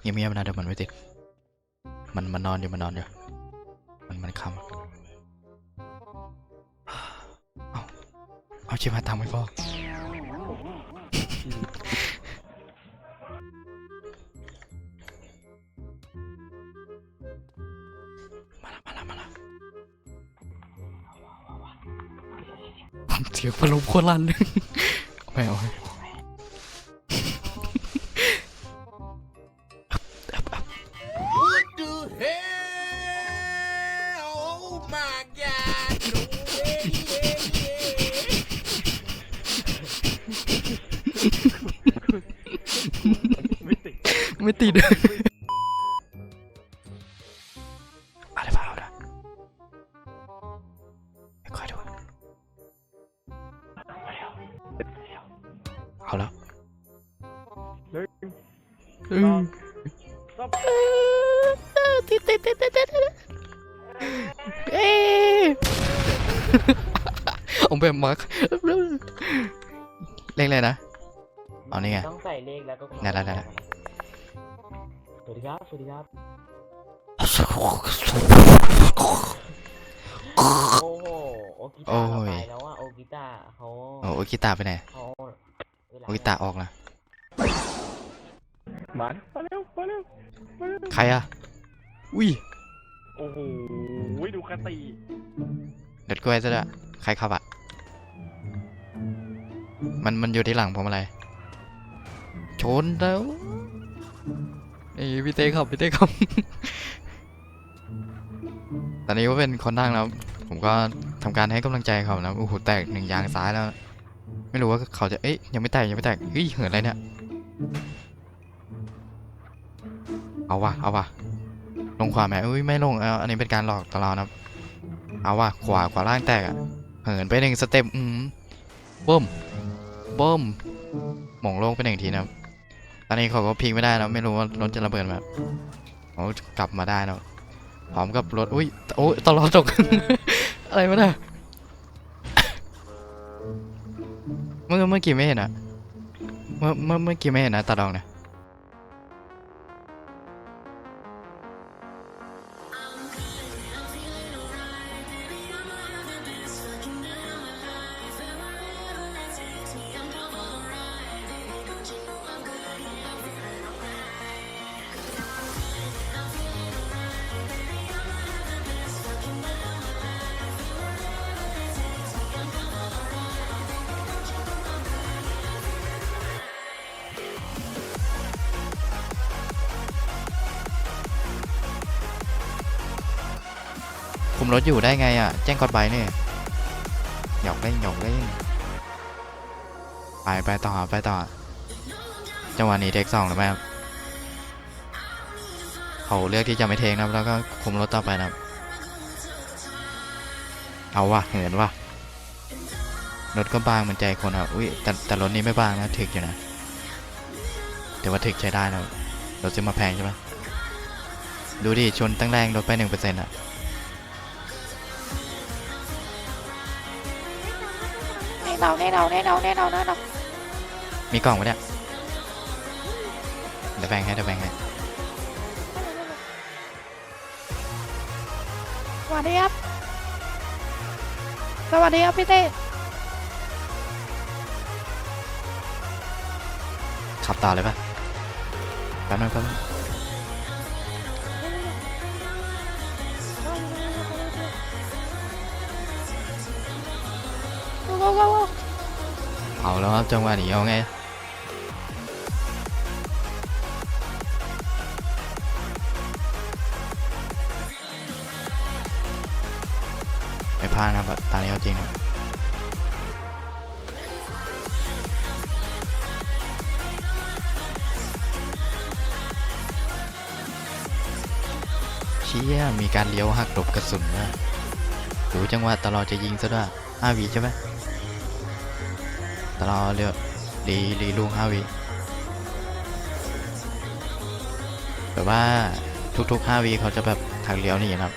เงียบๆนะเดี๋ยวมันไม่ติด มันมันนอนอยู่มันนอนอยู่ มันมันคำเอาเอาชิบหายตังค์ไม่พอเสียงพัดลมโคตรลั่นเลยไม่เอา ไม่ติดอะไรเปล่านะไม่ค่อยดูเอาแล้วหนึ่งอืมสองติดติดติดติดติดเอ๊ะเอาแบบมาร์คเลขอะไรนะ เอานี่ไงต้องใส่เลขแล้วก็ได้ได้ได้ได้ส วัสดีครับ สวัสดีครับ โอ้โห โอกิโอ้ตาเขายไปแล้วอะโอกิตาเขาโอ้โอกิตาไปไหนเขาเวลโอกิตาออกนะมามาเร็วมาเร็วมาเร็วใครอะอุ้ย โอ้โหดูคติเด็ดกล้วยซะด้วยใครขับอะมันมันอยู่ที่หลังผมอะไร ชนแล้ว อ้พี่เต้ขับพี่เต้ขับ ตอนนี้ก็เป็นคนนั่งแล้ว ผมก็ทำการให้กำลังใจเขานะโอ้โหแตกหนึ่งยางซ้ายแล้ว ไม่รู้ว่าเขาจะเอ๊ยยังไม่แตกยังไม่แตกเฮ้ยเหินอะไรเนี่ยเอาวะเอาวะลงขวาไหมอุ้ยไม่ลงอันนี้เป็นการหลอกตลอดนะเอาวะขวาขวาล่างแตกอะเหินไปหนึ่งสเต็ปอืมบึ้มบึ้มหม่งโลงไปหนึ่งทีนะครับ ตอนนี้เขาก็พิงไม่ได้นะไม่รู้ว่ารถจะระเบิดไหมเขากลับมาได้นะพร้อมกับรถอุ้ยโอ้ตลอดตก อะไรวะเนี่ยเมื่อเมื่อกี้ไม่เห็นอะเมื่อเมื่อเมื่อกี้ไม่เห็นนะตาดองเนี่ย รถอยู่ได้ไงอะ แจ้งกดไบเนี่ยหยอกเล่นหยอกเล่นไปไปต่อไปต่อ จังหวะนี้เทคสองหรือไม่ครับเขาเลือกที่จะไม่เทคนะครับ แล้วก็คุมรถต่อไปนะครับ เอาวะเหินวะรถก็บางเหมือนใจคนอะอุ้ยแต่แต่รถนี้ไม่บางนะถึกอยู่นะแต่ว่าถึกใช้ได้นะรถซื้อมาแพงใช่ไหมดูดิชนตั้งแรงลดไปหนึ่งเปอร์เซ็นต์อะ แน่นอนแน่นอนแน่นอนแน่นอนแน่นอนมีกล่องปะเนี่ยเดี๋ยวแบ่งให้เดี๋ยวแบ่งให้สวัสดีครับสวัสดีครับพี่เต้ขับต่อเลยปะแป๊บนึงแป๊บนึง โอ้โหโอ้โหเอาแล้วครับจังหวะนี้เอาไงไม่พลาดนะครับตอนนี้เอาจริงนะเชี่ยมีการเลี้ยวหักหลบกระสุนนะดูจังหวะตลอดจะยิงซะด้วยห้าวีใช่ไหม ตลอดเลือรีรีลุงห้าวีแบบว่าทุกๆห้าวีเขาจะแบบหักเลี้ยวนี่ครับ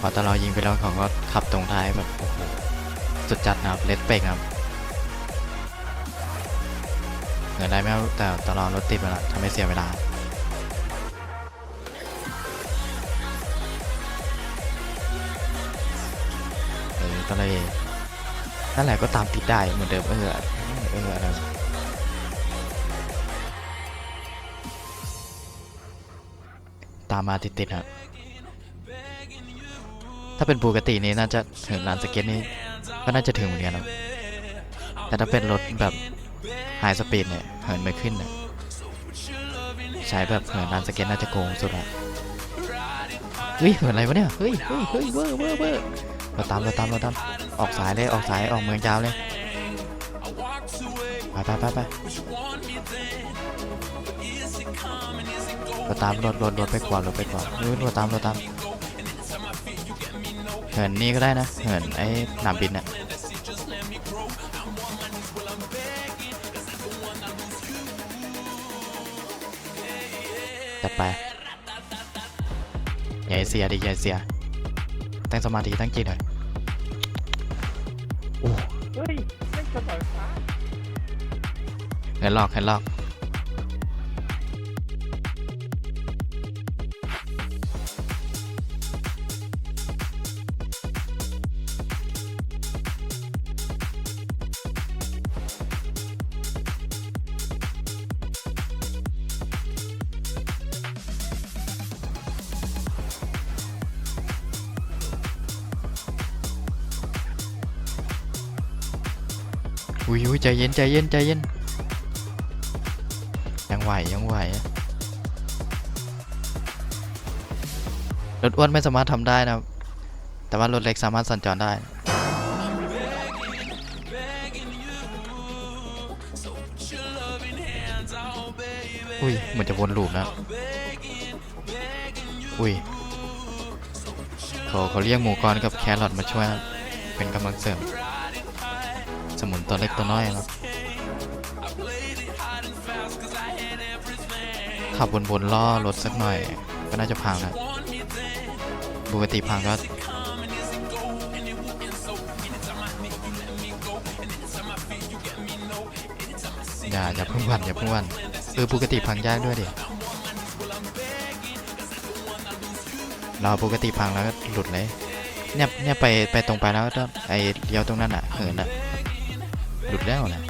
พอตลอดยิงไปแล้วเขาก็ขับตรงท้ายแบบสุดจัดนะครับเลสเปกครับเหนื่อยได้ไม่เอาแต่ตลอดรถติดมาละทำให้เสียเวลาก็เลย นั่นแหละก็ตามติดได้เหมือนเดิมเออเอออะตามมาติดๆครับถ้าเป็นปกตินี่น่าจะถึงลานสเก็ตนี่ก็น่าจะถึงเหมือนกันครับแต่ถ้าเป็นรถแบบไฮสปีดเนี่ยเหินไม่ขึ้นเนี่ยใช้แบบเหินลานสเก็ตน่าจะโกงสุดละเฮ้ยเหินอะไรวะเนี่ย เฮ้ยเฮ้ยเฮ้ยเวอร์เวอร์เวอร์ เราตามเราตามเราตามออกสายเลยออกสายออกเมืองยาวเลยไปไปไปไปเราตามรถรถรถไปขวารถไปขวาเฮ้ยเราตามเราตามเหินนี่ก็ได้นะเหินไอ้หนามบินอะจัดไปให้เสียดิให้เสีย ตั้งสมาธิตั้งจิตหน่อยโอ้เฮ้ยเล่นกระต่ายฟ้าเหินลอกเหินลอก อุ้ยอุ้ยใจเย็นใจเย็นใจเย็นยังไหวยังไหวรถอ้วนไม่สามารถทำได้นะแต่ว่ารถเล็กสามารถสัญจรได้อุ้ยเหมือนจะวนลูปนะอุ้ยขาเขาเรียกหมูกรกับแครอทมาช่วยเป็นกำลังเสริม ตัวเล็กตัวน้อยครับขับบนบนๆล่อรถสักหน่อย ก็น่าจะพังนะปกติพังก็อย่าอย่าเพิ่งหวันอย่าเพิ่งหวันเออปกติพังยากด้วยดิเราปกติพังแล้วก็หลุดเลยเนี่ยเนี่ยไปไปตรงไปแล้วก็ไอเลี้ยวตรงนั้นอะเหินอะ หลุดแล้วนะ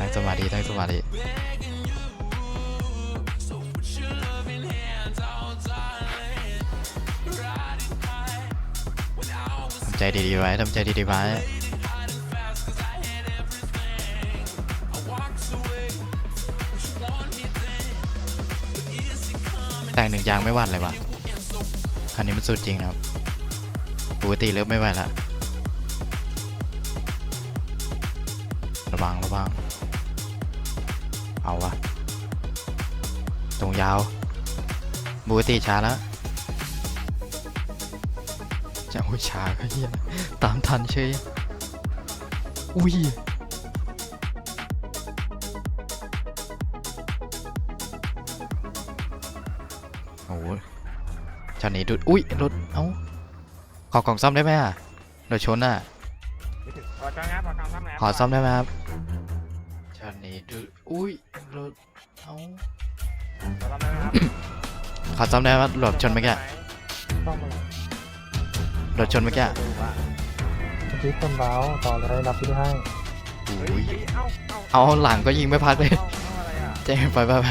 ตั้งสมาธิตั้งสมาธิทำใจดีๆไว้ทำใจดีๆไว้แต่งหนึ่งยางไม่วั่นเลยวะคันนี้มันสุดจริงนะครับ กติเริ่มไม่ไหวละระวังระวังเอาวะตรงยาวปกติช้าแล้วจะโอ้ยช้าก็เฮียตามทันเฉยอุ้ยโอ้โหช็อตนี้ดูดอุ้ยรถเอ้า อกล่องซ่อมได้ไหมอะรถชนอะขอจ้างงานขอการทำงานขอซ่อมได้ไหมครับชานี้ดูอุ้ยรถเอาขอทำได้ไหมครับขอซ่อมได้ไหมรถชนเมื่อกี้ซ่อมอะไรรถชนเมื่อกี้ดูว่าเมื่อกี้คนเบาต่อเลยรับที่ให้อุ้เฮ้ยยเอ้าเอ้าเอาหลังก็ยิงไม่พักเลยเอ้าเอ้าอะไรอะแจ้งไปไปไป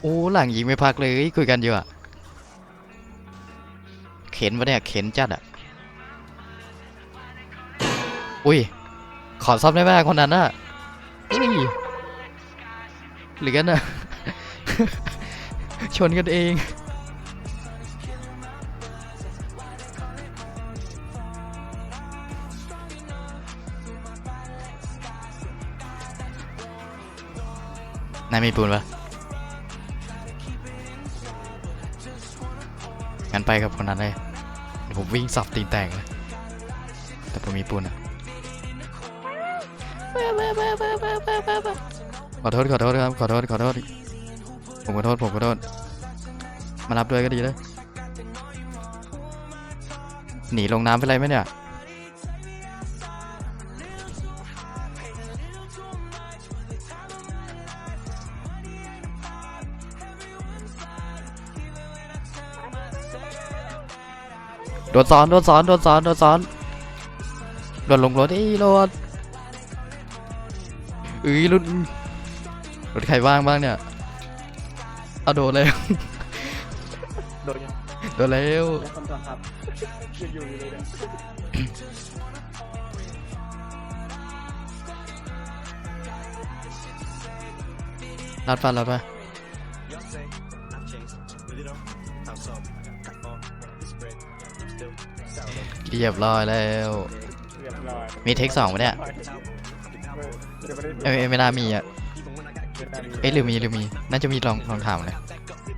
โอ้หลังยิงไม่พักเลยคุยกันอยู่อะเข็นปะเนี่ย เข็นจัดอะ อุ้ย ขอซ่อมได้ไหมคนนั้นอะอุ้ยหรือกันอะ ชนกันเองนายมีปูนปะงั้นไปกับคนนั้นเลย ผมวิ่งสับตีนแตกนะแต่ผมมีปุ่นอะขอโทษขอโทษครับขอโทษขอโทษผมขอโทษผมขอโทษมารับด้วยก็ดีเลยหนีลงน้ำไปเลยไหมเนี่ย ดซ้อนโดนซ้อนโดนซ้อนโดนซ้อนโดนลงรถอีรถเอ้ยรถรถใครว่างบ้างเนี่ยเอาโดนแล้วโดนยังโดนแล้วแล้วคนตัวครับยังอยู่อยู่เลยเนี่ยรัดฟันรัดไป เรียบร้อยแล้ว เรียบร้อยมีเทคสองปะเนี่ยเดี๋ยวไม่ได้เอ้ยไม่น่ามีอะเดี๋ยวได้มีเอ้ยหรือมีหรือมี น่าจะมีลองลองถามเลย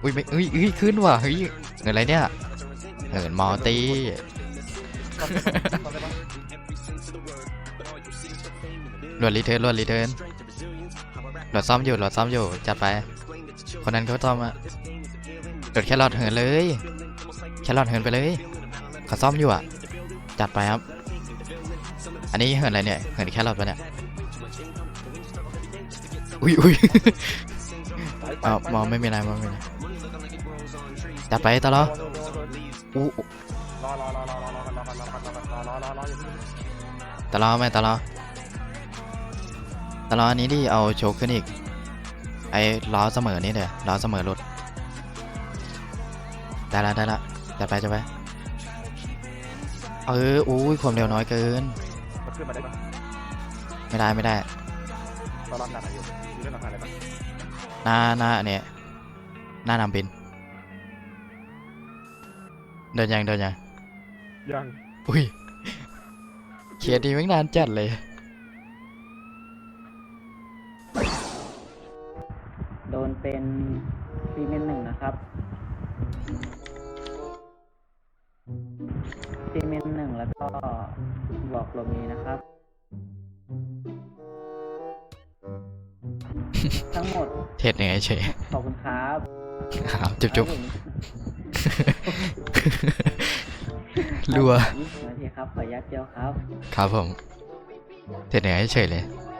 อุ้ยไม่อุ้ยอุ้ยขึ้นว่ะเฮ้ยเงินอะไรเนี่ยเงินมอตีต้องได้ปะรวดรีเทิร์นรวดรีเทิร์นรวดซ่อมอยู่รวดซ่อมอยู่จัดไป คนนั้นเขาซ่อมอะรวดแค่รอดเหินเลย แค่รอดเหินไปเลยเขาซ่อมอยู่อะ จัดไปครับ อันนี้เหินอะไรเนี่ยเหินแค่รอดปะเนี่ยอุ้ยอุ้ยเอามองไม่มีอะไรมองไม่มีอะไรจัดไปตลอดอู้ตลอดไหมตลอดตลอดนี้ที่เอาโชกขึ้นอีก ไอ้ล้อเสมอนี่เด้อล้อเสมอรถได้ละได้ละจัดไปจัดไป เอออุ้ยความเร็วน้อยเกิน มันขึ้นมาได้ปะไม่ได้ไม่ได้รอรับหนักอยู่มีเรื่องหนักอะไรปะหน้าหน้าเนี่ยหน้านำบิน เดินยังเดินยังยังอุ้ยเคสดีไม่นานจัดเลย โดนเป็น บอกหลบหนีนะครับ ทั้งหมดเทศยังไงเฉยขอบคุณครับครับจุ๊บจุ๊บครับผมรัวยี่สิบนาทีครับขออนุญาตเดียวครับ ครับผมเทศยังไงเฉยเลยค